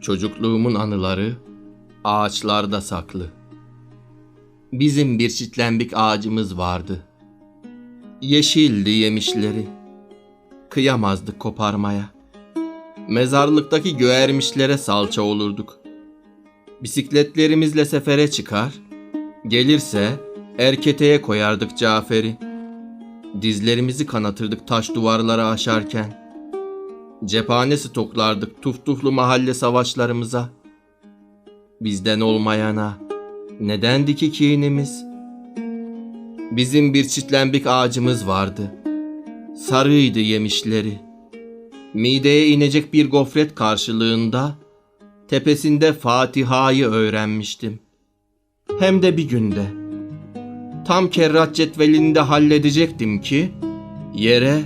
Çocukluğumun anıları ağaçlarda saklı. Bizim bir çitlenbik ağacımız vardı. Yeşildi yemişleri. Kıyamazdık koparmaya. Mezarlıktaki göğermişlere salça olurduk. Bisikletlerimizle sefere çıkar, gelirse erketeye koyardık Cafer'i. Dizlerimizi kanatırdık taş duvarlara aşarken. Cephane stoklardık tuftuflu mahalle savaşlarımıza. Bizden olmayana nedendi ki kinimiz? Bizim bir çitlenbik ağacımız vardı. Sarıydı yemişleri. Mideye inecek bir gofret karşılığında tepesinde Fatiha'yı öğrenmiştim. Hem de bir günde. Tam kerrat cetvelinde halledecektim ki yere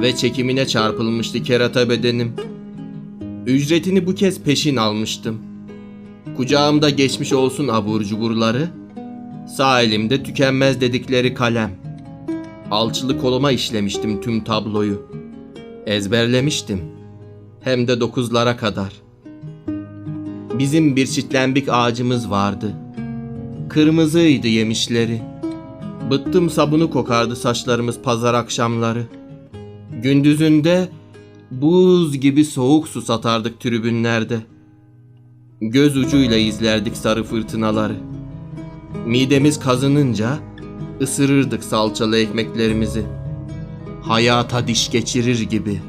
ve çekimine çarpılmıştı kerata bedenim. Ücretini bu kez peşin almıştım. Kucağımda geçmiş olsun abur cuburları, sağ elimde tükenmez dedikleri kalem. Alçılı koluma işlemiştim tüm tabloyu. Ezberlemiştim. Hem de dokuzlara kadar. Bizim bir çitlenbik ağacımız vardı. Kırmızıydı yemişleri. Bıttım sabunu kokardı saçlarımız pazar akşamları. Gündüzünde buz gibi soğuk su satardık tribünlerde. Göz ucuyla izlerdik sarı fırtınaları. Midemiz kazınınca ısırırdık salçalı ekmeklerimizi. Hayata diş geçirir gibi.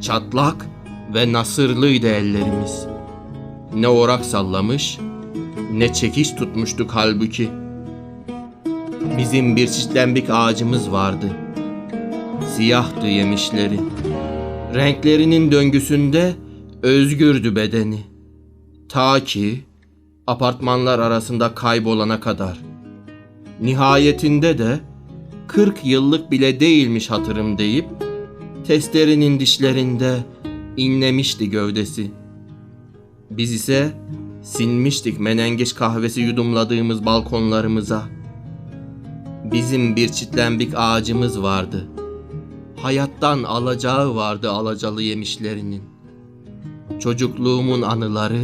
Çatlak ve nasırlıydı ellerimiz. Ne orak sallamış, ne çekiş tutmuştuk halbuki. Bizim bir çitlenbik ağacımız vardı. Siyahtı yemişleri. Renklerinin döngüsünde özgürdü bedeni. Ta ki apartmanlar arasında kaybolana kadar. Nihayetinde de 40 yıllık bile değilmiş hatırım deyip testerenin dişlerinde inlemişti gövdesi. Biz ise sinmiştik menengeç kahvesi yudumladığımız balkonlarımıza. Bizim bir çitlenbik ağacımız vardı. Hayattan alacağı vardı alacalı yemişlerinin. Çocukluğumun anıları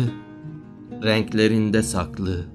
renklerinde saklı.